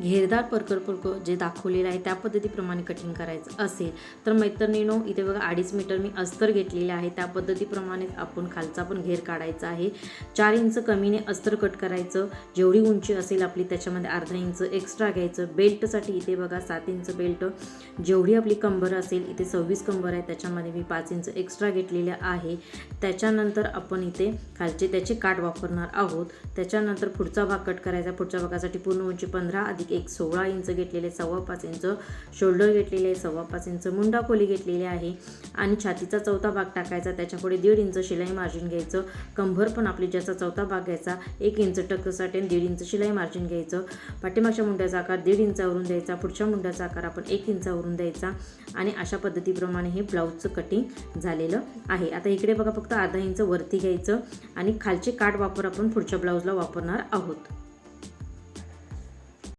घेरदार परकर परकर जे दाखवलेलं आहे त्या पद्धतीप्रमाणे कटिंग करायचं असेल तर मैत्रिणीनो इथे बघा अडीच मीटर मी अस्तर घेतलेले आहे. त्या पद्धतीप्रमाणे आपण खालचा पण घेर काढायचा आहे. चार इंच कमीने अस्तर कट करायचं. जेवढी उंची असेल आपली त्याच्यामध्ये अर्धा इंच एक्स्ट्रा घ्यायचं. बेल्टसाठी इथे बघा सात इंच बेल्ट जेवढी आपली कंबर असेल इथे सव्वीस कंबर आहे त्याच्यामध्ये मी पाच इंच एक्स्ट्रा घेतलेलं आहे. त्याच्यानंतर आपण इथे खालचे त्याचे काठ वापरणार आहोत. त्याच्यानंतर पुढचा भाग कट करायचा. पुढच्या भागासाठी पूर्ण उंची पंधरा अधिक एक सोळा इंच घेतलेले सव्वा पाच इंच शोल्डर घेतलेले आहे सव्वा पाच इंच मुंडा खोली घेतलेली आहे. आणि छातीचा चौथा भाग टाकायचा त्याच्यापुढे दीड इंच शिलाई मार्जिन घ्यायचं. कंभर पण आपली ज्याचा चौथा भाग घ्यायचा एक इंच टक्कसाठी आणि दीड इंच शिलाई मार्जिन घ्यायचं. पाठीमागच्या मुंड्याचा आकार दीड इंचावरून द्यायचा पुढच्या मुंड्याचा आकार आपण एक इंचावरून द्यायचा. आणि अशा पद्धतीप्रमाणे हे ब्लाऊजचं कटिंग झालेलं आहे. आता इकडे बघा फक्त अर्धा इंच वरती घ्यायचं आणि खालचे काठ वापर आपण पुढच्या ब्लाऊजला वापरणार आहोत.